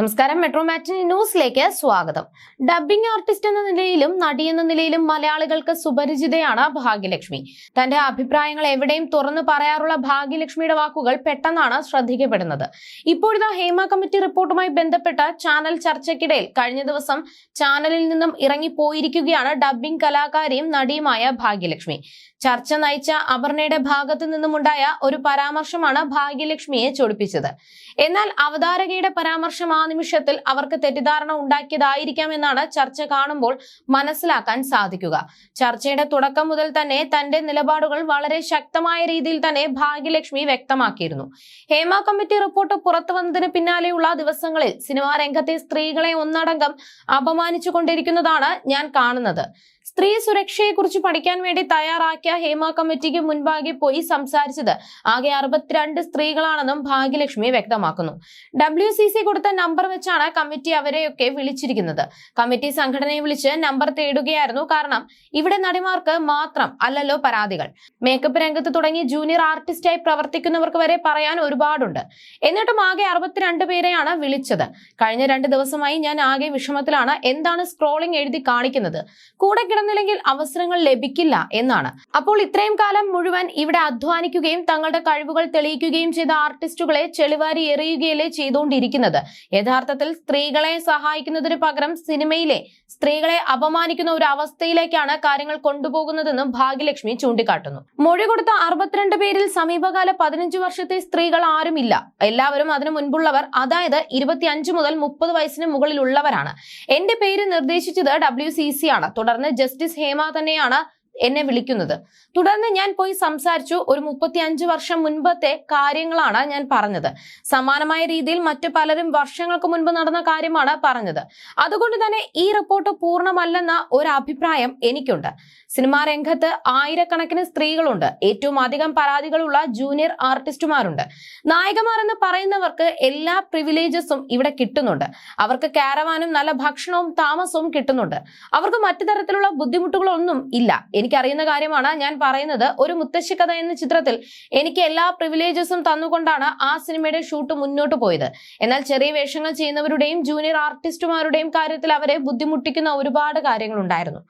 നമസ്കാരം. മെട്രോ മാറ്റിനി ന്യൂസിലേക്ക് സ്വാഗതം. ഡബ്ബിംഗ് ആർട്ടിസ്റ്റ് എന്ന നിലയിലും നടി എന്ന നിലയിലും മലയാളികൾക്ക് സുപരിചിതയാണ് ഭാഗ്യലക്ഷ്മി. തന്റെ അഭിപ്രായങ്ങൾ എവിടെയും തുറന്നു പറയാറുള്ള ഭാഗ്യലക്ഷ്മിയുടെ വാക്കുകൾ പെട്ടെന്നാണ് ശ്രദ്ധിക്കപ്പെടുന്നത്. ഇപ്പോഴിതാ ഹേമ കമ്മിറ്റി റിപ്പോർട്ടുമായി ബന്ധപ്പെട്ട ചാനൽ ചർച്ചയ്ക്കിടയിൽ കഴിഞ്ഞ ദിവസം ചാനലിൽ നിന്നും ഇറങ്ങിപ്പോയിരിക്കുകയാണ് ഡബ്ബിംഗ് കലാകാരിയും നടിയുമായ ഭാഗ്യലക്ഷ്മി. ചർച്ച നയിച്ച അപർണയുടെ ഭാഗത്തു നിന്നുമുണ്ടായ ഒരു പരാമർശമാണ് ഭാഗ്യലക്ഷ്മിയെ ചൊടിപ്പിച്ചത്. എന്നാൽ അവതാരകയുടെ പരാമർശം ആ നിമിഷത്തിൽ അവർക്ക് തെറ്റിദ്ധാരണ ഉണ്ടാക്കിയതായിരിക്കാം എന്നാണ് ചർച്ച കാണുമ്പോൾ മനസ്സിലാക്കാൻ സാധിക്കുക. ചർച്ചയുടെ തുടക്കം മുതൽ തന്നെ തന്റെ നിലപാടുകൾ വളരെ ശക്തമായ രീതിയിൽ തന്നെ ഭാഗ്യലക്ഷ്മി വ്യക്തമാക്കിയിരുന്നു. ഹേമ കമ്മിറ്റി റിപ്പോർട്ട് പുറത്തു വന്നതിന് പിന്നാലെയുള്ള ദിവസങ്ങളിൽ സിനിമാ രംഗത്തെ സ്ത്രീകളെ ഒന്നടങ്കം അപമാനിച്ചു കൊണ്ടിരിക്കുന്നതാണ് ഞാൻ കാണുന്നത്. സ്ത്രീ സുരക്ഷയെ കുറിച്ച് പഠിക്കാൻ വേണ്ടി തയ്യാറാക്കിയ ഹേമ കമ്മിറ്റിക്ക് മുൻപാകെ പോയി സംസാരിച്ചത്. ആകെ അറുപത്തിരണ്ട് സ്ത്രീകളാണെന്നും ഭാഗ്യലക്ഷ്മി വ്യക്തമാക്കുന്നു. ഡബ്ല്യു സി സി കൊടുത്ത നമ്പർ വെച്ചാണ് കമ്മിറ്റി അവരെയൊക്കെ വിളിച്ചിരിക്കുന്നത്. കമ്മിറ്റി സംഘടനയെ വിളിച്ച് നമ്പർ തേടുകയായിരുന്നു കാരണം ഇവിടെ നടിമാർക്ക് മാത്രം അല്ലല്ലോ പരാതികൾ. മേക്കപ്പ് രംഗത്ത് തുടങ്ങി ജൂനിയർ ആർട്ടിസ്റ്റായി പ്രവർത്തിക്കുന്നവർക്ക് വരെ പറയാൻ ഒരുപാടുണ്ട്. എന്നിട്ടും ആകെ അറുപത്തിരണ്ട് പേരെയാണ് വിളിച്ചത്. കഴിഞ്ഞ രണ്ട് ദിവസമായി ഞാൻ ആകെ വിഷമത്തിലാണ്. എന്താണ് സ്ക്രോളിംഗ് എഴുതി കാണിക്കുന്നത്? കൂടെ കിടന്നില്ലെങ്കിൽ അവസരങ്ങൾ ലഭിക്കില്ല എന്നാണ്. അപ്പോൾ ഇത്രയും കാലം മുഴുവൻ ഇവിടെ അധ്വാനിക്കുകയും തങ്ങളുടെ കഴിവുകൾ തെളിയിക്കുകയും ചെയ്ത ആർട്ടിസ്റ്റുകളെ ചെളിവാരി എറിയുകയല്ലേ ചെയ്തുകൊണ്ടിരിക്കുന്നത്. യഥാർത്ഥത്തിൽ സ്ത്രീകളെ സഹായിക്കുന്നതിന് പകരം സിനിമയിലെ സ്ത്രീകളെ അപമാനിക്കുന്ന ഒരു അവസ്ഥയിലേക്കാണ് കാര്യങ്ങൾ കൊണ്ടുപോകുന്നതെന്നും ഭാഗ്യലക്ഷ്മി ചൂണ്ടിക്കാട്ടുന്നു. മൊഴി കൊടുത്ത അറുപത്തിരണ്ട് പേരിൽ സമീപകാല പതിനഞ്ച് വർഷത്തെ സ്ത്രീകൾ ആരുമില്ല. എല്ലാവരും അതിനു മുൻപുള്ളവർ അതായത് ഇരുപത്തിയഞ്ച് മുതൽ മുപ്പത് വയസ്സിന് മുകളിലുള്ളവരാണ്. എന്റെ പേര് നിർദ്ദേശിച്ചത് ഡബ്ല്യു ആണ്. തുടർന്ന് ജസ്റ്റിസ് ഹേമ തന്നെയാണ് എന്നെ വിളിക്കുന്നത്. തുടർന്ന് ഞാൻ പോയി സംസാരിച്ചു. ഒരു മുപ്പത്തി അഞ്ച് വർഷം മുൻപത്തെ കാര്യങ്ങളാണ് ഞാൻ പറഞ്ഞത്. സമാനമായ രീതിയിൽ മറ്റു പലരും വർഷങ്ങൾക്ക് മുൻപ് നടന്ന കാര്യമാണ് പറഞ്ഞത്. അതുകൊണ്ട് തന്നെ ഈ റിപ്പോർട്ട് പൂർണമല്ലെന്ന ഒരു അഭിപ്രായം എനിക്കുണ്ട്. സിനിമാ രംഗത്ത് ആയിരക്കണക്കിന് സ്ത്രീകളുണ്ട്. ഏറ്റവും അധികം പരാതികളുള്ള ജൂനിയർ ആർട്ടിസ്റ്റുമാരുണ്ട്. നായകമാർ എന്ന് പറയുന്നവർക്ക് എല്ലാ പ്രിവിലേജസും ഇവിടെ കിട്ടുന്നുണ്ട്. അവർക്ക് കാരവാനും നല്ല ഭക്ഷണവും താമസവും കിട്ടുന്നുണ്ട്. അവർക്ക് മറ്റു തരത്തിലുള്ള ബുദ്ധിമുട്ടുകളൊന്നും ഇല്ല. എനിക്കറിയുന്ന കാര്യമാണ് ഞാൻ പറയുന്നത്. ഒരു മുത്തശ്ശി കഥ എന്ന ചിത്രത്തിൽ എനിക്ക് എല്ലാ പ്രിവിലേജസും തന്നുകൊണ്ടാണ് ആ സിനിമയുടെ ഷൂട്ട് മുന്നോട്ട് പോയത്. എന്നാൽ ചെറിയ വേഷങ്ങൾ ചെയ്യുന്നവരുടെയും ജൂനിയർ ആർട്ടിസ്റ്റുമാരുടെയും കാര്യത്തിൽ അവരെ ബുദ്ധിമുട്ടിക്കുന്ന ഒരുപാട് കാര്യങ്ങൾ ഉണ്ടായിരുന്നു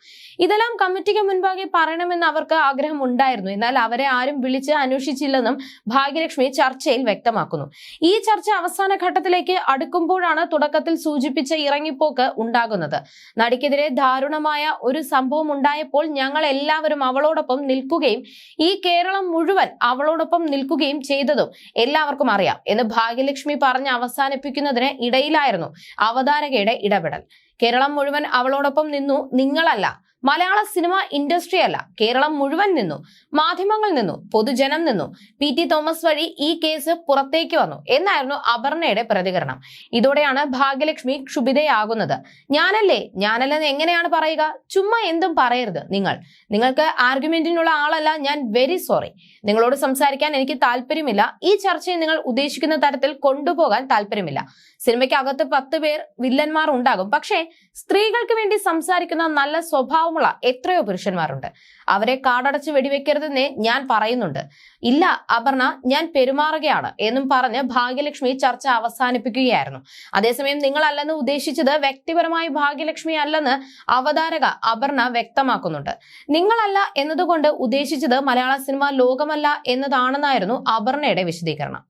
ഇതെല്ലാം കമ്മിറ്റിക്ക് മുൻപാകെ പറയണമെന്ന് അവർക്ക് ആഗ്രഹം ഉണ്ടായിരുന്നു എന്നാൽ അവരെ ആരും വിളിച്ച് അന്വേഷിച്ചില്ലെന്നും ഭാഗ്യലക്ഷ്മി ചർച്ചയിൽ വ്യക്തമാക്കുന്നു. ഈ ചർച്ച അവസാന ഘട്ടത്തിലേക്ക് അടുക്കുമ്പോഴാണ് തുടക്കത്തിൽ സൂചിപ്പിച്ച ഇറങ്ങിപ്പോക്ക് ഉണ്ടാകുന്നത്. നടിക്കെതിരെ ദാരുണമായ ഒരു സംഭവം ഉണ്ടായപ്പോൾ ഞങ്ങൾ എല്ലാവരും അവളോടൊപ്പം നിൽക്കുകയും ഈ കേരളം മുഴുവൻ അവളോടൊപ്പം നിൽക്കുകയും ചെയ്തതും എല്ലാവർക്കും അറിയാം എന്ന് ഭാഗ്യലക്ഷ്മി പറഞ്ഞ് അവസാനിപ്പിക്കുന്നതിന് ഇടയിലായിരുന്നു അവതാരകയുടെ ഇടപെടൽ. കേരളം മുഴുവൻ അവളോടൊപ്പം നിന്നു നിങ്ങളല്ല മലയാള സിനിമ ഇൻഡസ്ട്രി അല്ല. കേരളം മുഴുവൻ നിന്നു മാധ്യമങ്ങൾ നിന്നു പൊതുജനം നിന്നു പി ടി തോമസ് വഴി ഈ കേസ് പുറത്തേക്ക് വന്നു. എന്നായിരുന്നു അപർണയുടെ പ്രതികരണം. ഇതോടെയാണ് ഭാഗ്യലക്ഷ്മി ക്ഷുഭിതയാകുന്നത്. ഞാനല്ലേ? ഞാനല്ലെന്ന് എങ്ങനെയാണ് പറയുക? ചുമ്മാ എന്തും പറയരുത് നിങ്ങൾ. നിങ്ങൾക്ക് ആർഗ്യുമെന്റിനുള്ള ആളല്ല ഞാൻ വെരി സോറി നിങ്ങളോട് സംസാരിക്കാൻ എനിക്ക് താല്പര്യമില്ല. ഈ ചർച്ചയെ നിങ്ങൾ ഉദ്ദേശിക്കുന്ന തരത്തിൽ കൊണ്ടുപോകാൻ താല്പര്യമില്ല. സിനിമയ്ക്ക് അകത്ത് പത്ത് പേർ വില്ലന്മാർ ഉണ്ടാകും. പക്ഷേ സ്ത്രീകൾക്ക് വേണ്ടി സംസാരിക്കുന്ന നല്ല സ്വഭാവമുള്ള എത്രയോ പുരുഷന്മാരുണ്ട്. അവരെ കാടടച്ച് വെടിവെക്കരുതെന്നേ ഞാൻ പറയുന്നുണ്ട്. ഇല്ല അപർണ ഞാൻ പെരുമാറുകയാണ് എന്നും പറഞ്ഞ് ഭാഗ്യലക്ഷ്മി ചർച്ച അവസാനിപ്പിക്കുകയായിരുന്നു. അതേസമയം നിങ്ങളല്ലെന്ന് ഉദ്ദേശിച്ചത് വ്യക്തിപരമായി ഭാഗ്യലക്ഷ്മി അല്ലെന്ന് അവതാരക അപർണ വ്യക്തമാക്കുന്നുണ്ട്. നിങ്ങളല്ല എന്നതുകൊണ്ട് ഉദ്ദേശിച്ചത് മലയാള സിനിമ ലോകമല്ല എന്നതാണെന്നായിരുന്നു അപർണയുടെ വിശദീകരണം.